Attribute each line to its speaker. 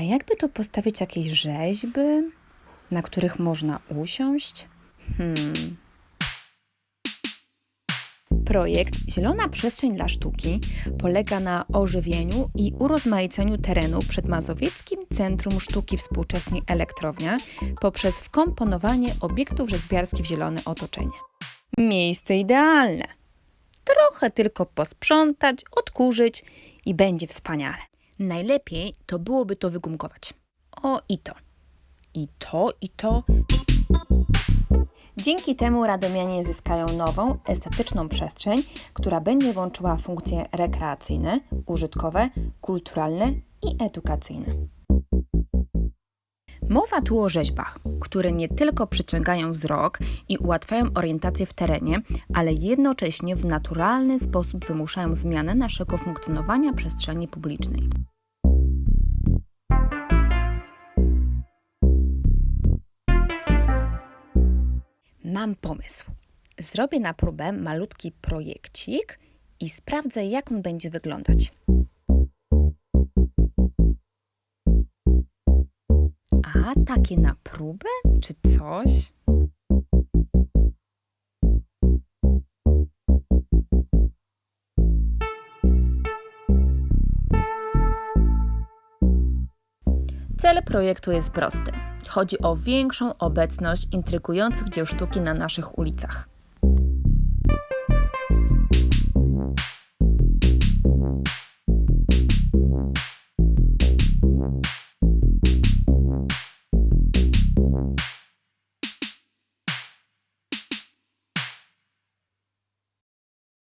Speaker 1: A jakby tu postawić jakieś rzeźby, na których można usiąść? Hmm. Projekt Zielona Przestrzeń dla Sztuki polega na ożywieniu i urozmaiceniu terenu przed Mazowieckim Centrum Sztuki Współczesnej Elektrownia poprzez wkomponowanie obiektów rzeźbiarskich w zielone otoczenie. Miejsce idealne. Trochę tylko posprzątać, odkurzyć i będzie wspaniale. Najlepiej to byłoby to wygumkować. O i to. I to, i to. Dzięki temu radomianie zyskają nową, estetyczną przestrzeń, która będzie łączyła funkcje rekreacyjne, użytkowe, kulturalne i edukacyjne. Mowa tu o rzeźbach, które nie tylko przyciągają wzrok i ułatwiają orientację w terenie, ale jednocześnie w naturalny sposób wymuszają zmianę naszego funkcjonowania przestrzeni publicznej. Mam pomysł. Zrobię na próbę malutki projekcik i sprawdzę, jak on będzie wyglądać. A takie na próbę, czy coś? Cel projektu jest prosty. Chodzi o większą obecność intrygujących dzieł sztuki na naszych ulicach.